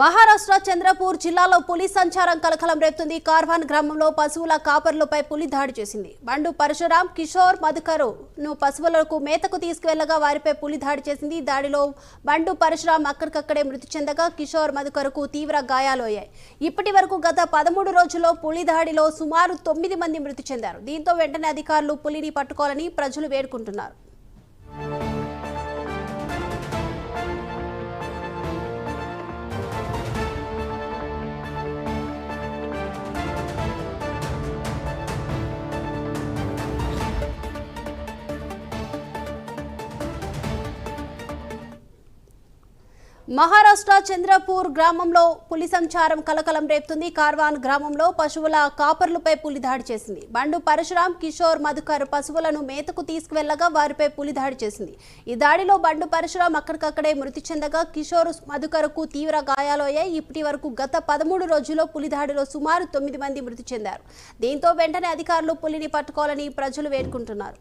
మహారాష్ట్ర చంద్రపూర్ జిల్లాలో పులి సంచారం కలకలం రేపుతుంది. కార్వాన్ గ్రామంలో పశువుల కాపర్లపై పులి దాడి చేసింది. బండు పరశురాం కిషోర్ మధుకరు ను పశువులకు మేతకు తీసుకువెళ్ళగా వారిపై పులి దాడి చేసింది. దాడిలో బండు పరశురాం అక్కడికక్కడే మృతి చెందగా కిషోర్ మధుకరుకు తీవ్ర గాయాలయ్యాయి. ఇప్పటి వరకు గత పదమూడు రోజుల్లో పులి దాడిలో సుమారు తొమ్మిది మంది మృతి చెందారు. దీంతో వెంటనే అధికారులు పులిని పట్టుకోవాలని ప్రజలు వేడుకుంటున్నారు. మహారాష్ట్ర చంద్రపూర్ గ్రామంలో పులి సంచారం కలకలం రేపుతుంది. కార్వాన్ గ్రామంలో పశువుల కాపర్లపై పులి దాడి చేసింది. బండు పరశురాం కిషోర్ మధుకర్ పశువులను మేతకు తీసుకువెళ్ళగా వారిపై పులి దాడి చేసింది. ఈ దాడిలో బండు పరశురాం అక్కడికక్కడే మృతి చెందగా కిషోర్ మధుకర్కు తీవ్ర గాయాలయ్యాయి. ఇప్పటి వరకు గత పదమూడు రోజుల్లో పులి దాడిలో సుమారు తొమ్మిది మంది మృతి చెందారు. దీంతో వెంటనే అధికారులు పులిని పట్టుకోవాలని ప్రజలు వేడుకుంటున్నారు.